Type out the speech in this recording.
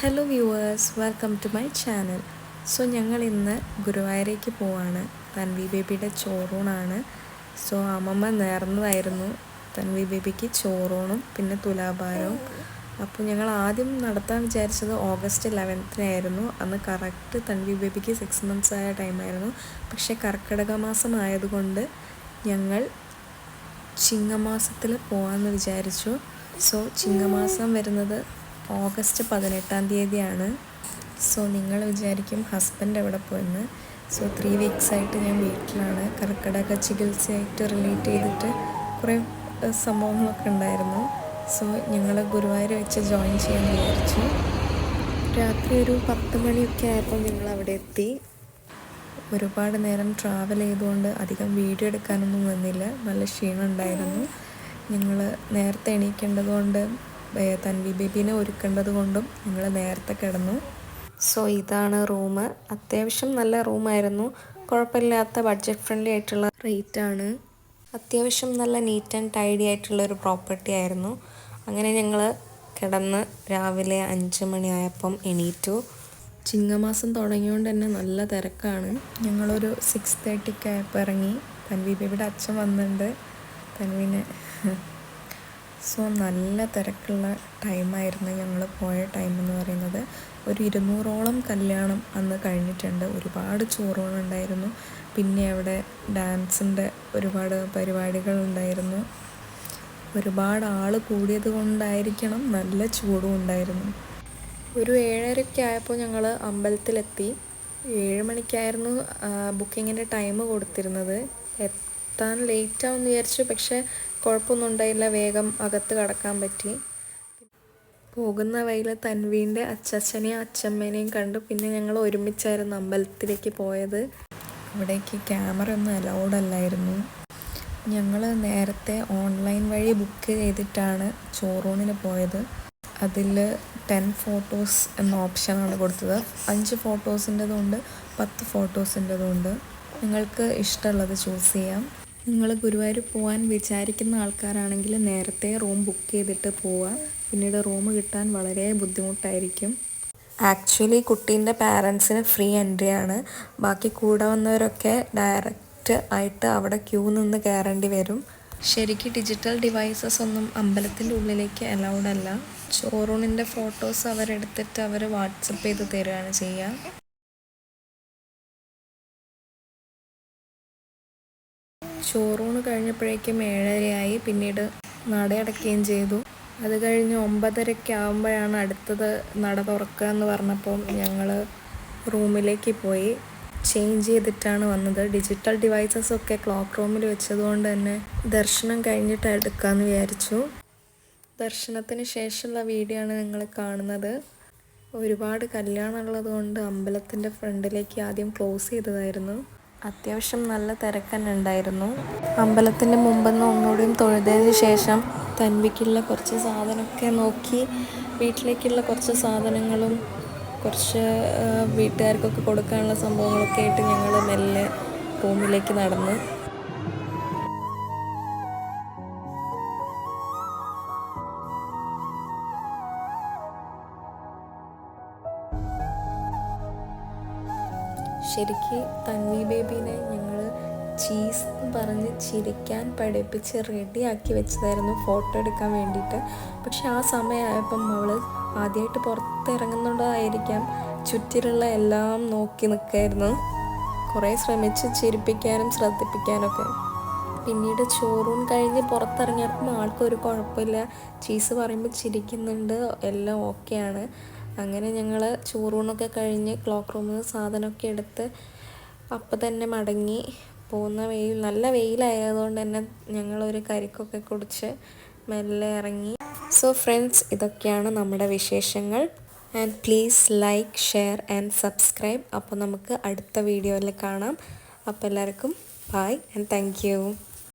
Hello viewers welcome to my channel so ഞങ്ങൾ ഇന്ന് ഗുരുവായൂരേക്ക് പോവാണ്. തൻവി ബേബിയുടെ ചോറൂണാണ്. സോ അമ്മമ്മ നേർന്നതായിരുന്നു തൻവി ബേബിക്ക് ചോറൂണും പിന്നെ തുലാഭാരവും. അപ്പോൾ ഞങ്ങൾ ആദ്യം നടത്താൻ വിചാരിച്ചത് ഓഗസ്റ്റ് ഇലവൻത്തിനായിരുന്നു അന്ന് കറക്റ്റ് തൻവി ബേബിക്ക് സിക്സ് മന്ത്സ് ആയ ടൈമായിരുന്നു പക്ഷേ കർക്കിടക മാസം ആയതുകൊണ്ട് ഞങ്ങൾ ചിങ്ങമാസത്തിൽ പോകാമെന്ന് വിചാരിച്ചു. സോ ചിങ്ങമാസം വരുന്നത് ഓഗസ്റ്റ് പതിനെട്ടാം തീയതിയാണ്. സോ നിങ്ങൾ വിചാരിക്കും ഹസ്ബൻഡ് എവിടെ പോയെന്ന്. സോ ത്രീ വീക്സ് ആയിട്ട് ഞാൻ വീട്ടിലാണ്. കർക്കിടക ചികിത്സയായിട്ട് റിലേറ്റ് ചെയ്തിട്ട് കുറേ സംഭവങ്ങളൊക്കെ ഉണ്ടായിരുന്നു. സോ ഞങ്ങൾ ഗുരുവായൂർ വെച്ച് ജോയിൻ ചെയ്യാൻ വിചാരിച്ചു. രാത്രി ഒരു പത്ത് മണിയൊക്കെ ആയപ്പോൾ ഞങ്ങൾ അവിടെ എത്തി. ഒരുപാട് നേരം ട്രാവൽ ചെയ്തുകൊണ്ട് അധികം വീഡിയോ എടുക്കാനൊന്നും വന്നില്ല. നല്ല ക്ഷീണം ഉണ്ടായിരുന്നു. ഞങ്ങൾ നേരത്തെ എണീക്കേണ്ടതുകൊണ്ട് തൻവി ബേബീനെ ഒരുക്കേണ്ടത് കൊണ്ടും ഞങ്ങൾ നേരത്തെ കിടന്നു. സോ ഇതാണ് റൂം അത്യാവശ്യം നല്ല റൂമായിരുന്നു. കുഴപ്പമില്ലാത്ത ബഡ്ജറ്റ് ഫ്രണ്ട്ലി ആയിട്ടുള്ള റേറ്റ് ആണ് അത്യാവശ്യം നല്ല നീറ്റ് ആൻഡ് ടൈഡി ആയിട്ടുള്ള ഒരു പ്രോപ്പർട്ടി ആയിരുന്നു. അങ്ങനെ ഞങ്ങൾ കിടന്ന് രാവിലെ അഞ്ച് മണിയായപ്പം എണീറ്റു. ചിങ്ങമാസം തുടങ്ങിയോണ്ട് തന്നെ നല്ല തിരക്കാണ്. ഞങ്ങളൊരു സിക്സ് തേർട്ടിക്കായപ്പോൾ ഇറങ്ങി. തൻവി ബേബിയുടെ അച്ഛൻ വന്നിട്ടുണ്ട് തൻവിനെ സോ നല്ല തിരക്കുള്ള ടൈമായിരുന്നു ഞങ്ങൾ പോയ ടൈം എന്ന് പറയുന്നത്. ഒരു ഇരുന്നൂറോളം കല്യാണം അന്ന് കഴിഞ്ഞിട്ടുണ്ട്. ഒരുപാട് ചോറുകളുണ്ടായിരുന്നു പിന്നെ അവിടെ ഡാൻസിന്റെ ഒരുപാട് പരിപാടികൾ ഉണ്ടായിരുന്നു ഒരുപാട് ആൾ കൂടിയത് കൊണ്ടായിരിക്കണം നല്ല ചൂടും ഉണ്ടായിരുന്നു. ഒരു ഏഴരയ്ക്ക് ആയപ്പോൾ ഞങ്ങൾ അമ്പലത്തിലെത്തി. ഏഴ് മണിക്കായിരുന്നു ബുക്കിങ്ങിന്റെ ടൈം കൊടുത്തിരുന്നത്. എത്താൻ ലേറ്റ് ആവും വിചാരിച്ചു. പക്ഷേ കുഴപ്പമൊന്നും ഉണ്ടായില്ല വേഗം അകത്ത് കടക്കാൻ പറ്റി. പോകുന്ന വഴിയിൽ തൻവീന്റെ അച്ചച്ചനെയും അച്ഛമ്മേനെയും കണ്ടു. പിന്നെ ഞങ്ങൾ ഒരുമിച്ചായിരുന്നു അമ്പലത്തിലേക്ക് പോയത്. അവിടേക്ക് ക്യാമറ ഒന്നും അലൗഡ് അല്ലായിരുന്നു. ഞങ്ങൾ നേരത്തെ ഓൺലൈൻ വഴി ബുക്ക് ചെയ്തിട്ടാണ് ചോറൂണിന് പോയത്. അതിൽ ടെൻ ഫോട്ടോസ് എന്ന ഓപ്ഷനാണ് കൊടുത്തത്. അഞ്ച് ഫോട്ടോസിന്റെതുണ്ട് പത്ത് ഫോട്ടോസിന്റെതുണ്ട് നിങ്ങൾക്ക് ഇഷ്ടമുള്ളത് ചൂസ് ചെയ്യാം. നിങ്ങൾ ഗുരുവായൂർ പോകാൻ വിചാരിക്കുന്ന ആൾക്കാരാണെങ്കിൽ നേരത്തെ റൂം ബുക്ക് ചെയ്തിട്ട് പോവുക പിന്നീട് റൂം കിട്ടാൻ വളരെ ബുദ്ധിമുട്ടായിരിക്കും. ആക്ച്വലി കുട്ടീന്റെ പാരൻസിന് ഫ്രീ എൻട്രി ആണ്. ബാക്കി കൂടെ വന്നവരൊക്കെ ഡയറക്റ്റ് ആയിട്ട് അവിടെ ക്യൂ നിന്ന് കയറേണ്ടി വരും. ശരിക്ക് ഡിജിറ്റൽ ഡിവൈസസ് ഒന്നും അമ്പലത്തിന്റെ ഉള്ളിലേക്ക് അലൗഡ് അല്ല. ചോറൂണിന്റെ ഫോട്ടോസ് അവരെടുത്തിട്ട് അവർ വാട്സപ്പ് ചെയ്ത് തരികയാണ് ചെയ്യുക ചോറൂണ് കഴിഞ്ഞപ്പോഴേക്കും ഏഴരയായി. പിന്നീട് നടയടക്കുകയും ചെയ്തു. അത് കഴിഞ്ഞ് ഒമ്പതരയ്ക്ക് ആകുമ്പോഴാണ് അടുത്തത് നട തുറക്കുക എന്ന് പറഞ്ഞപ്പോൾ ഞങ്ങൾ റൂമിലേക്ക് പോയി. ചേഞ്ച് ചെയ്തിട്ടാണ് വന്നത്. ഡിജിറ്റൽ ഡിവൈസസ് ഒക്കെ ക്ലോക്ക് റൂമിൽ വെച്ചതുകൊണ്ട് തന്നെ ദർശനം കഴിഞ്ഞിട്ട് എടുക്കാമെന്ന് വിചാരിച്ചു. ദർശനത്തിന് ശേഷമുള്ള വീഡിയോ ആണ് നിങ്ങൾ കാണുന്നത്. ഒരുപാട് കല്യാണമുള്ളത് കൊണ്ട് അമ്പലത്തിന്റെ ഫ്രണ്ടിലേക്ക് ആദ്യം ക്ലോസ് ചെയ്തതായിരുന്നു. അത്യാവശ്യം നല്ല തിരക്കന്നെ ഉണ്ടായിരുന്നു. അമ്പലത്തിന്റെ മുമ്പെന്ന് ഒന്നുകൂടിയും തൊഴുതതിന് ശേഷം തൻവിക്കുള്ള കുറച്ച് സാധനമൊക്കെ നോക്കി വീട്ടിലേക്കുള്ള കുറച്ച് സാധനങ്ങളും കുറച്ച് വീട്ടുകാർക്കൊക്കെ കൊടുക്കാനുള്ള സംഭവങ്ങളൊക്കെ ആയിട്ട് ഞങ്ങൾ മെല്ലെ റൂമിലേക്ക് നടന്നു ശരിക്ക് തന്നി ബേബീനെ ഞങ്ങൾ ചീസ് എന്ന് പറഞ്ഞ് ചിരിക്കാൻ പഠിപ്പിച്ച് റെഡിയാക്കി വെച്ചതായിരുന്നു ഫോട്ടോ എടുക്കാൻ വേണ്ടിയിട്ട്. പക്ഷെ ആ സമയമായപ്പം അവൾ ആദ്യമായിട്ട് പുറത്തിറങ്ങുന്നുണ്ടായിരിക്കാം ചുറ്റിലുള്ള എല്ലാം നോക്കി നിൽക്കായിരുന്നു കുറേ ശ്രമിച്ച് ചിരിപ്പിക്കാനും ശ്രദ്ധിപ്പിക്കാനൊക്കെ. പിന്നീട് ചോറൂൺ കഴിഞ്ഞ് പുറത്തിറങ്ങിയപ്പം ആൾക്കൊരു കുഴപ്പമില്ല. ചീസ് പറയുമ്പോൾ ചിരിക്കുന്നുണ്ട്. എല്ലാം ഓക്കെയാണ് അങ്ങനെ ഞങ്ങൾ ചോറൂണൊക്കെ കഴിഞ്ഞ് ക്ലോക്ക് റൂമിൽ നിന്ന് സാധനമൊക്കെ എടുത്ത് അപ്പം തന്നെ മടങ്ങി. പോകുന്ന വെയിൽ നല്ല വെയിലായതുകൊണ്ട് തന്നെ ഞങ്ങളൊരു കരിക്കൊക്കെ കുടിച്ച് മെല്ലെ ഇറങ്ങി. സോ ഫ്രണ്ട്സ് ഇതൊക്കെയാണ് നമ്മുടെ വിശേഷങ്ങൾ. And please like share and subscribe അപ്പോൾ നമുക്ക് അടുത്ത വീഡിയോയിൽ കാണാം. അപ്പോൾ എല്ലാവർക്കും ബൈ ആൻഡ് താങ്ക്